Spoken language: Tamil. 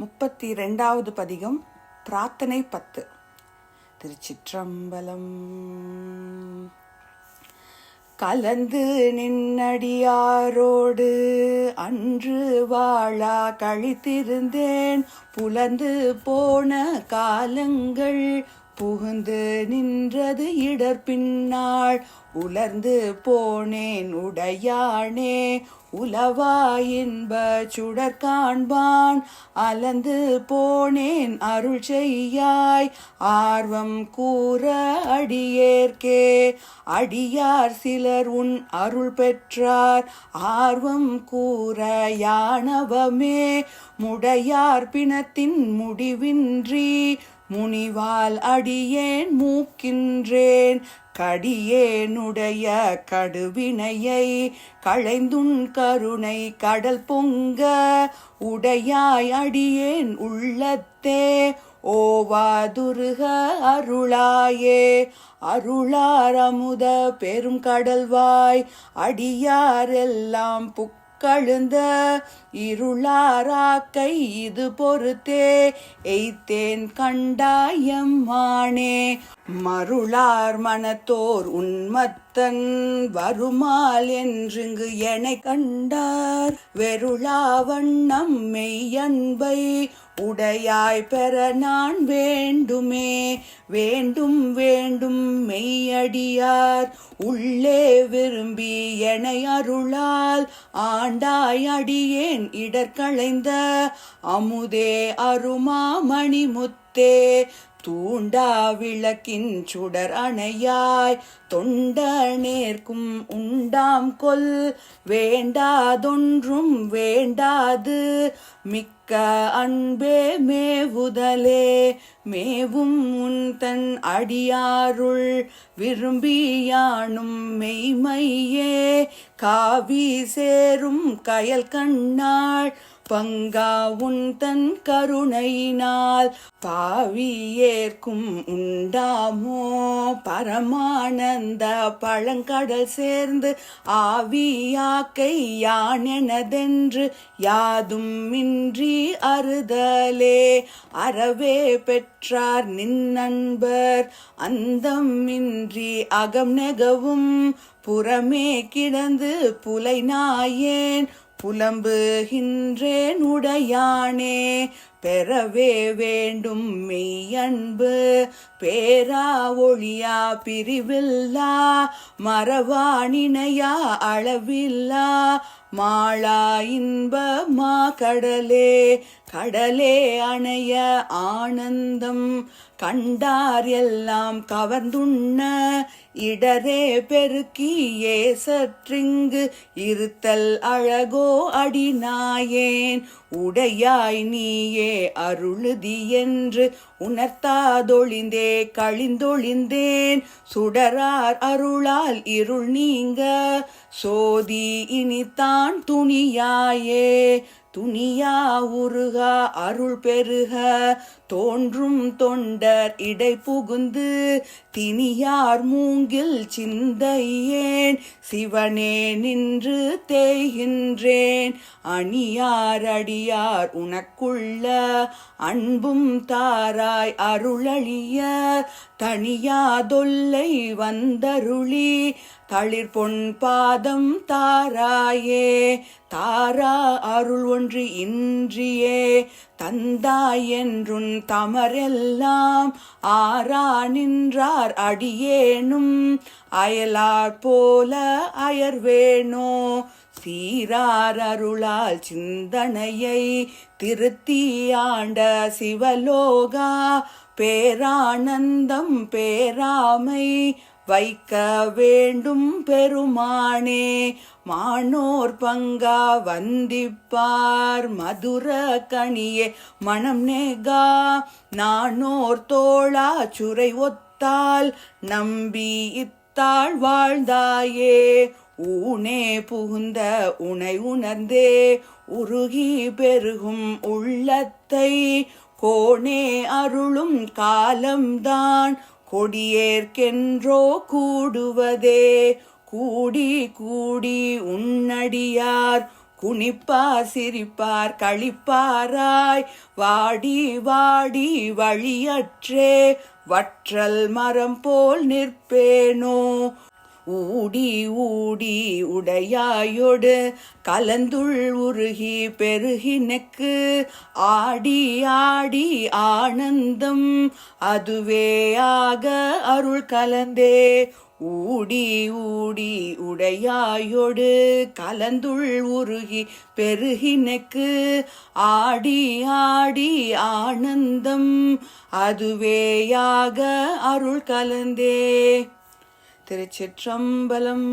முப்பத்தி ரெண்டாவது பதிகம் பிரார்த்தனை பத்து. திருச்சிற்றம்பலம். கலந்து நின்னடியாரோடு அன்று வாழா கழித்திருந்தேன். புலந்து போன காலங்கள் புகுந்து நின்றது இடர் பின்னாள் உலர்ந்து போனேன் உடையானே உலவா இன்ப சுடர் காண்பான். அலந்து போனேன் அருள் செய்யாய். ஆர்வம் கூற அடியேற்கே அடியார் சிலர் உன் அருள் பெற்றார். ஆர்வம் கூற யானவமே முடையார் பிணத்தின் முடிவின்றி. முனிவால் அடியேன் மூக்கின்றேன். கடியேனுடைய கடுவினையை களைந்துண் கருணை கடல் பொங்க. உடையாய் அடியேன் உள்ளத்தே ஓவாதுருக அருளாயே. அருளார் அமுத பெரும் கடல்வாய் அடியாரெல்லாம் புக் கழுந்த இருளாராக்கை இது பொறுத்தே எய்த்தேன் கண்டாயம்மானே. மருளார் மனத்தோர் உன்மத்தன் வருமால் என்றிங்கு என கண்டார். வெருளா வண்ணம் மெய்யன்பை உடையாய் பெற நான் வேண்டுமே. வேண்டும் வேண்டும் அடியார் உள்ளே விரும்பி என அருளால் ஆண்டாய் அடியேன் இடர்களைந்த அமுதே அருமா மணிமுத்தே தூண்டா விளக்கின் சுடர் அணையாய் தொண்ட நேர்க்கும் உண்டாம் கொல் வேண்டாதொன்றும் வேண்டாது மிக்க அன்பே மேவுதலே மேவும் உன் தன் அடியாருள் விரும்பியானும் மெய்மையே காவி சேரும் கயல் கண்ணாள் பங்கா உன் தன் கருணையினால் பாவி ஏற்கும் உண்டாமோ? பரமானந்த பழங்கடல் சேர்ந்து ஆவியாக்கை யானெனதென்று யாதும் இன்றி அறுதலே. அறவே பெற்றார் நின் நண்பர் அந்தம் இன்றி அகம் நெகவும். புறமே கிடந்து புலை நாயேன் புலம்புகின்றேன் உடையானே பெறவே வேண்டும் மெய்யன்பு. பேரா ஒளியா பிரிவில்லா மரவாணினையா அளவில்லா. மாளா இன்பமா கடலே கடலே அணைய ஆனந்தம். கண்டார் எல்லாம் கவர்ந்துண்ண இடரே பெருக்கியே சற்றிங்கு. இருத்தல் அழகோ அடிநாயேன் உடையாய் நீயே அருளுதி என்று உணர்த்தாதொழிந்தே கழிந்தொழிந்தேன். சுடரார் அருளால் இருள் நீங்க சோதி இனித்தான் துணியாயே. துணியா உருகா அருள் பெருக தோன்றும் தொண்டர் இடை புகுந்து தினியார் மூங்கில் சிந்தையேன் சிவனே நின்று தேய்கின்றேன் அணியார் அடியார் உனக்குள்ள அன்பும் தாராய் அருளழிய தனியாதொல்லை வந்தருளி தளிர் பொன் பாதம் தாராயே தாரா அருள் தோன்றி இன்றியே தந்தாயென்றுன் தமரெல்லாம் ஆரா நின்றார் அடியேனும் அயலார் போல அயர்வேணோ சீரார் அருளால் சிந்தனையை திருத்தியாண்ட சிவலோகா பேரானந்தம் பேராமை வைக்க வேண்டும் பெருமானே மானோர் பங்கா வந்திப்பார் மதுர கனியே. மனம் நேகா நானோர் தோளா சுரை ஒத்தால் நம்பி இத்தாள் வாழ்ந்தாயே. ஊனே புகுந்த உனை உணர்ந்தே உருகி பெருகும் உள்ளத்தை கோணே அருளும் காலம்தான். கொடியேற்கென்றோ கூடுவதே. கூடி கூடி உன்னடியார் குனிப்பார் சிரிப்பார் களிப்பாராய். வாடி வாடி வழியற்றே வற்றல் மரம் போல் நிற்பேனோ. ஊடி ஊடி உடையாயொடு கலந்துள் உருகி பெருகினக்கு. ஆடி ஆடி ஆனந்தம் அதுவேயாக அருள் கலந்தே. ஊடி ஊடி உடையாயொடு கலந்துள் உருகி பெருகினக்கு. ஆடி ஆடி ஆனந்தம் அதுவேயாக அருள் கலந்தே. திருச்சிற்றம்பலம்.